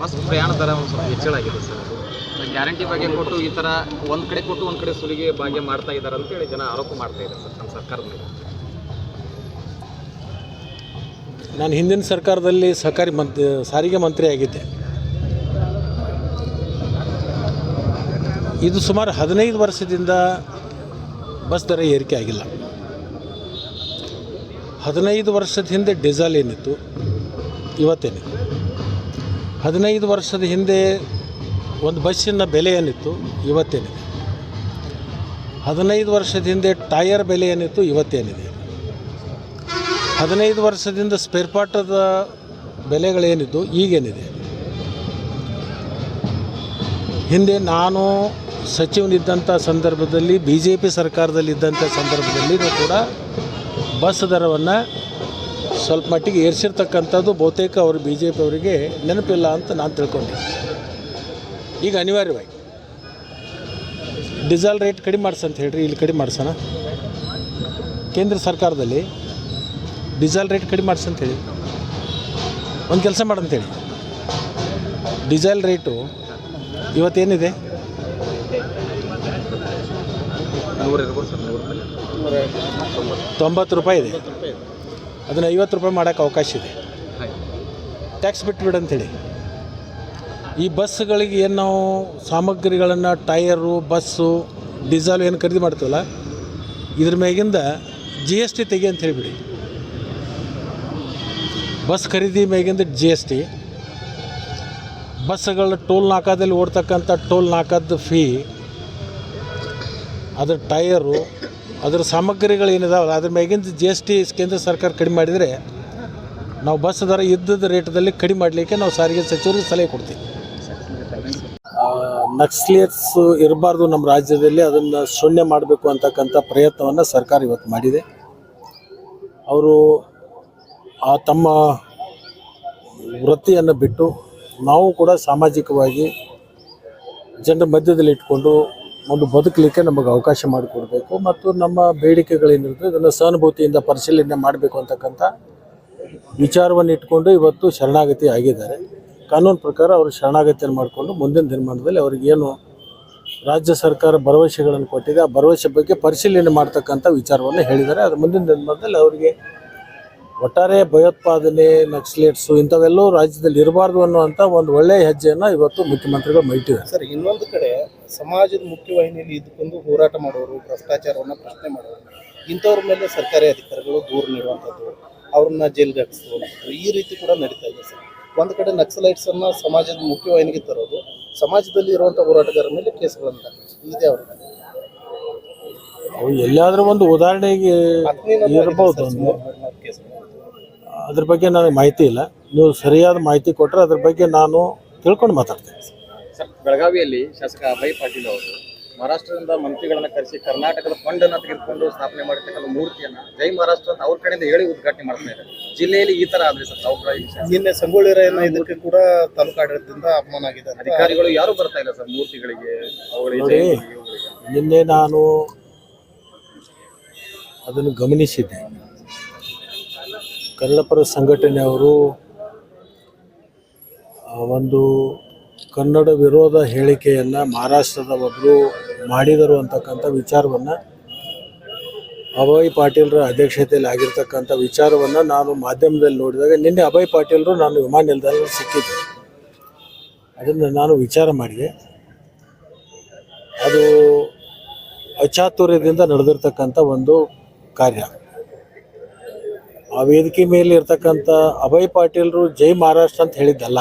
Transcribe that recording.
Bus ಪ್ರಯಾಣ ದರ ಒಂದು ಸ್ವಲ್ಪ ಹೆಚ್ಚಳ ಆಗಿದೆ ಸರ್. ಗ್ಯಾರಂಟಿ ಬಗ್ಗೆ ಕೊಟ್ಟು ಈ ಥರ ಒಂದು ಕಡೆ ಕೊಟ್ಟು ಒಂದು ಕಡೆ ಸುಲಿಗೆ ಭಾಗ್ಯ ಮಾಡ್ತಾ ಇದ್ದಾರೆ ಅಂತೇಳಿ ಜನ ಆರೋಪ ಮಾಡ್ತಾ ಇದ್ದಾರೆ ಸರ್, ನಮ್ಮ ಸರ್ಕಾರದ ಮೇಲೆ. ನಾನು ಹಿಂದಿನ ಸರ್ಕಾರದಲ್ಲಿ ಸಹಕಾರಿ ಮಂತ್ರಿ, ಸಾರಿಗೆ ಮಂತ್ರಿ ಆಗಿದ್ದೆ. ಇದು ಸುಮಾರು ಹದಿನೈದು ವರ್ಷದಿಂದ ಬಸ್ ದರ ಏರಿಕೆ ಆಗಿಲ್ಲ. ಹದಿನೈದು ವರ್ಷದ ಹಿಂದೆ ಡೀಸೆಲ್ ಏನಿತ್ತು ಇವತ್ತೇನಿದೆ ಹದಿನೈದು ವರ್ಷದ ಹಿಂದೆ ಒಂದು ಬಸ್ಸಿನ ಬೆಲೆ ಏನಿತ್ತು ಇವತ್ತೇನಿದೆ. ಹದಿನೈದು ವರ್ಷದ ಹಿಂದೆ ಟಯರ್ ಬೆಲೆ ಏನಿತ್ತು ಇವತ್ತೇನಿದೆ. ಹದಿನೈದು ವರ್ಷದಿಂದ ಸ್ಪೇರ್ ಪಾರ್ಟದ ಬೆಲೆಗಳೇನಿದ್ದು ಈಗೇನಿದೆ. ಹಿಂದೆ ನಾನು ಸಚಿವನಿದ್ದಂಥ ಸಂದರ್ಭದಲ್ಲಿ ಬಿ ಜೆ ಪಿ ಸರ್ಕಾರದಲ್ಲಿದ್ದಂಥ ಸಂದರ್ಭದಲ್ಲಿ ಕೂಡ ಬಸ್ ದರವನ್ನು ಸ್ವಲ್ಪ ಮಟ್ಟಿಗೆ ಏರಿಸಿರ್ತಕ್ಕಂಥದ್ದು ಬಹುತೇಕ ಅವರು ಬಿ ಜೆ ಪಿ ಅವರಿಗೆ ನೆನಪಿಲ್ಲ ಅಂತ ನಾನು ತಿಳ್ಕೊಂಡೆ. ಈಗ ಅನಿವಾರ್ಯವಾಗಿ. ಡೀಸೆಲ್ ರೇಟ್ ಕಡಿಮೆ ಮಾಡ್ಸಂತ ಹೇಳ್ರಿ, ಇಲ್ಲಿ ಕಡಿಮೆ ಮಾಡ್ಸೋಣ. ಕೇಂದ್ರ ಸರ್ಕಾರದಲ್ಲಿ ಡೀಸೆಲ್ ರೇಟ್ ಕಡಿಮೆ ಮಾಡ್ಸಂತ ಹೇಳಿ. ಒಂದು ಕೆಲಸ ಮಾಡಂತೇಳಿ ಡೀಸೆಲ್ ರೇಟು ಇವತ್ತೇನಿದೆ? ತೊಂಬತ್ತು ರೂಪಾಯಿ ಇದೆ. ಅದನ್ನು ಐವತ್ತು ರೂಪಾಯಿ ಮಾಡೋಕ್ಕೆ ಅವಕಾಶ ಇದೆ. ಟ್ಯಾಕ್ಸ್ ಬಿಟ್ಬಿಡು ಅಂತೇಳಿ ಈ ಬಸ್ಗಳಿಗೆ ಏನು ನಾವು ಸಾಮಗ್ರಿಗಳನ್ನು, ಟೈರು, ಬಸ್ಸು, ಡೀಸೆಲ್ ಏನು ಖರೀದಿ ಮಾಡ್ತೀವಲ್ಲ, ಇದ್ರ ಮ್ಯಾಗಿಂದ ಜಿ ಎಸ್ ಟಿ ತೆಗಿ ಅಂತ ಹೇಳಿಬಿಡಿ. ಬಸ್ ಖರೀದಿ ಮ್ಯಾಗಿಂದ ಜಿ ಎಸ್ ಟಿ ಬಸ್ಗಳ ಟೋಲ್ ನಾಕಾದಲ್ಲಿ ಓಡ್ತಕ್ಕಂಥ ಟೋಲ್ ನಾಕದ ಫೀ ಅದ್ರ ಟಯರು ಅದ್ರ ಸಾಮಗ್ರಿಗಳು ಏನಿದಾವಲ್ಲ, ಅದ್ರ ಮ್ಯಾಗಿಂದ ಜಿ ಎಸ್ ಟಿ ಕೇಂದ್ರ ಸರ್ಕಾರ ಕಡಿಮೆ ಮಾಡಿದರೆ ನಾವು ಬಸ್ ದರ ಇದ್ದದ ರೇಟದಲ್ಲಿ ಕಡಿಮೆ ಮಾಡಲಿಕ್ಕೆ ನಾವು ಸಾರಿಗೆ ಸಚಿವರಿಗೆ ಸಲಹೆ ಕೊಡ್ತೀವಿ. ನಕ್ಸಲೇಟ್ಸ್ ಇರಬಾರ್ದು ನಮ್ಮ ರಾಜ್ಯದಲ್ಲಿ, ಅದನ್ನು ಶೂನ್ಯ ಮಾಡಬೇಕು ಅಂತಕ್ಕಂಥ ಪ್ರಯತ್ನವನ್ನು ಸರ್ಕಾರ ಇವತ್ತು ಮಾಡಿದೆ. ಅವರು ಆ ತಮ್ಮ ವೃತ್ತಿಯನ್ನು ಬಿಟ್ಟು ನಾವು ಕೂಡ ಸಾಮಾಜಿಕವಾಗಿ ಜನರ ಮಧ್ಯದಲ್ಲಿ ಇಟ್ಕೊಂಡು ಒಂದು ಬದುಕಲಿಕ್ಕೆ ನಮಗೆ ಅವಕಾಶ ಮಾಡಿಕೊಡ್ಬೇಕು ಮತ್ತು ನಮ್ಮ ಬೇಡಿಕೆಗಳೇನಿರುತ್ತೆ ಅದನ್ನು ಸಹಾನುಭೂತಿಯಿಂದ ಪರಿಶೀಲನೆ ಮಾಡಬೇಕು ಅಂತಕ್ಕಂಥ ವಿಚಾರವನ್ನು ಇಟ್ಕೊಂಡು ಇವತ್ತು ಶರಣಾಗತಿ ಆಗಿದ್ದಾರೆ. ಕಾನೂನು ಪ್ರಕಾರ ಅವರು ಶರಣಾಗತಿಯನ್ನು ಮಾಡಿಕೊಂಡು ಮುಂದಿನ ದಿನಮಾನದಲ್ಲಿ ಅವ್ರಿಗೇನು ರಾಜ್ಯ ಸರ್ಕಾರ ಭರವಸೆಗಳನ್ನು ಕೊಟ್ಟಿದೆ, ಆ ಭರವಸೆ ಬಗ್ಗೆ ಪರಿಶೀಲನೆ ಮಾಡ್ತಕ್ಕಂಥ ವಿಚಾರವನ್ನು ಹೇಳಿದ್ದಾರೆ. ಅದು ಮುಂದಿನ ದಿನಮಾನದಲ್ಲಿ ಅವರಿಗೆ ಒಟ್ಟಾರೆ ಭಯೋತ್ಪಾದನೆ, ನಕ್ಸಲೇಟ್ಸು ಇಂಥವೆಲ್ಲವೂ ರಾಜ್ಯದಲ್ಲಿ ಇರಬಾರ್ದು ಅನ್ನುವಂಥ ಒಂದು ಒಳ್ಳೆಯ ಹೆಜ್ಜೆಯನ್ನು ಇವತ್ತು ಮುಖ್ಯಮಂತ್ರಿಗಳು ಮೈಟಿದ್ದಾರೆ ಸರ್, ಇನ್ನೊಂದು ಕಡೆ ಸಮಾಜದ ಮುಖ್ಯವಾಹಿನಿಯಲ್ಲಿ ಇದ್ದುಕೊಂಡು ಹೋರಾಟ ಮಾಡೋರು ಭ್ರಷ್ಟಾಚಾರವನ್ನು ಪ್ರಶ್ನೆ ಮಾಡೋರು ಇಂಥವ್ರ ಮೇಲೆ ಸರ್ಕಾರಿ ಅಧಿಕಾರಿಗಳು ದೂರು ನೀಡುವಂಥದ್ದು ಅವ್ರನ್ನ ಜೈಲ್ಗೆ ಹಾಕಿಸುವಂಥದ್ದು ಈ ರೀತಿ ಕೂಡ ನಡೀತಾ ಇದೆ ಸರ್. ಒಂದು ಕಡೆ ನಕ್ಸಲೈಟ್ಸನ್ನು ಅನ್ನ ಸಮಾಜದ ಮುಖ್ಯವಾಹಿನಿಗೆ ತರೋದು ಸಮಾಜದಲ್ಲಿ ಇರುವಂಥ ಹೋರಾಟಗಾರರ ಮೇಲೆ ಕೇಸ್ಗಳನ್ನು ಇದೆ ಅವ್ರ ಅವು ಎಲ್ಲಾದರೂ ಒಂದು ಉದಾಹರಣೆಗೆ ಇರ್ಬೋದು ಅದ್ರ ಬಗ್ಗೆ ನನಗೆ ಮಾಹಿತಿ ಇಲ್ಲ. ನೀವು ಸರಿಯಾದ ಮಾಹಿತಿ ಕೊಟ್ಟರೆ ಅದ್ರ ಬಗ್ಗೆ ನಾನು ತಿಳ್ಕೊಂಡು ಮಾತಾಡ್ತೇನೆ. ಸರ್ ಬೆಳಗಾವಿಯಲ್ಲಿ ಶಾಸಕ ಅಭಯ್ ಪಾಟೀಲ್ ಅವರು ಮಹಾರಾಷ್ಟ್ರದಿಂದ ಮಂತ್ರಿಗಳನ್ನ ಕರೆಸಿ ಕರ್ನಾಟಕದ ಫಂಡ್ ಅನ್ನ ತೆಗೆದುಕೊಂಡು ಸ್ಥಾಪನೆ ಮಾಡಿರ್ತಕ್ಕಂಥ ಮೂರ್ತಿಯನ್ನ ಜೈ ಮಹಾರಾಷ್ಟ್ರ ಅಂತ ಅವ್ರ ಕಡೆಯಿಂದ ಹೇಳಿ ಉದ್ಘಾಟನೆ ಮಾಡ್ತಾ ಇದ್ದಾರೆ. ಜಿಲ್ಲೆಯಲ್ಲಿ ಈ ತರ ಆದ್ರೆ ಸರ್ ಅವ್ರ ನಿನ್ನೆ ಸಂಗೊಳ್ಳಿ ರಾಯನ ಇದಕ್ಕೆ ಕೂಡ ತಾಲೂಕು ಆಡಳಿತದಿಂದ ಅಪಮಾನ ಆಗಿದೆ ಅಧಿಕಾರಿಗಳು ಯಾರು ಬರ್ತಾ ಇಲ್ಲ ಸರ್ ಮೂರ್ತಿಗಳಿಗೆ ಅವುಗಳಿಗೆ. ನಿನ್ನೆ ನಾನು ಅದನ್ನು ಗಮನಿಸಿದ್ದೆ. ಕನ್ನಡಪರ ಸಂಘಟನೆಯವರು ಆ, ಒಂದು ಕನ್ನಡ ವಿರೋಧ ಹೇಳಿಕೆಯನ್ನು ಮಹಾರಾಷ್ಟ್ರದ ಒಬ್ಬರು ಮಾಡಿದರು ಅಂತಕ್ಕಂಥ ವಿಚಾರವನ್ನು ಅಭಯ್ ಪಾಟೀಲ್ರ ಅಧ್ಯಕ್ಷತೆಯಲ್ಲಿ ಆಗಿರ್ತಕ್ಕಂಥ ವಿಚಾರವನ್ನು ನಾನು ಮಾಧ್ಯಮದಲ್ಲಿ ನೋಡಿದಾಗ ನಿನ್ನೆ ಅಭಯ್ ಪಾಟೀಲ್ರು ನಾನು ವಿಮಾನ ನಿಲ್ದಾಣದಲ್ಲಿ ಸಿಕ್ಕಿದ್ದೆ. ಅದನ್ನು ನಾನು ವಿಚಾರ ಮಾಡಿದೆ. ಅದು ಅಚಾತುರ್ಯದಿಂದ ನಡೆದಿರ್ತಕ್ಕಂಥ ಒಂದು ಕಾರ್ಯ. ಆ ವೇದಿಕೆ ಮೇಲೆ ಇರ್ತಕ್ಕಂಥ ಅಭಯ್ ಪಾಟೀಲ್ರು ಜೈ ಮಹಾರಾಷ್ಟ್ರ ಅಂತ ಹೇಳಿದ್ದಲ್ಲ.